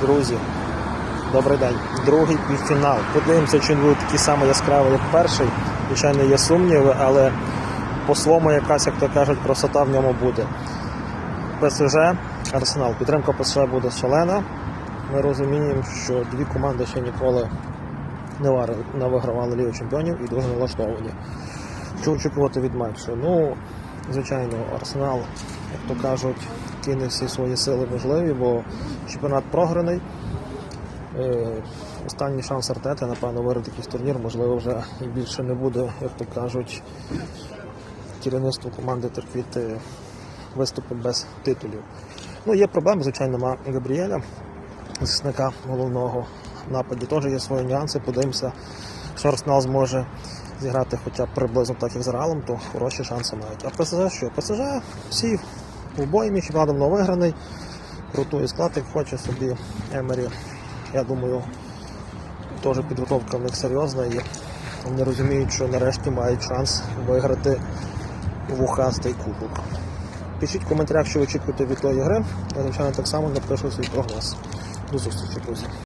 Друзі, добрий день. Другий півфінал. Подивимося, чи він буде такий самий яскравий, як перший. Звичайно, є сумніви, але по-своєму якась, як то кажуть, красота в ньому буде. ПСЖ, Арсенал. Підтримка ПСЖ буде шалена. Ми розуміємо, що дві команди ще ніколи не, вигравали Лігу чемпіонів і дуже налаштовані. Що очікувати від матчу? Ну, звичайно, Арсенал, як то кажуть, кине всі свої сили можливі, бо чемпіонат програний. Е, Останній шанс Артети, напевно, виграти якийсь турнір, можливо, вже більше не буде, як то кажуть, керівництво команди терпіти виступи без титулів. Ну, є проблеми, звичайно, нема Габріеля, захисника головного нападі. Теж є свої нюанси. Подивимося, що Арсенал зможе зіграти хоча б приблизно так, як з Реалом, то хороші шанси мають. А ПСЖ що? ПСЖ всі в мій чемпіонат давно виграний. Ротує склад, як хоче собі Емері. Я думаю, теж підготовка в них серйозна і вони розуміють, що нарешті мають шанс виграти вухастий кубок. Пишіть в коментарях, що ви очікуєте від тої гри. Я, звичайно, так само напишу свій прогноз. До зустрічі, друзі.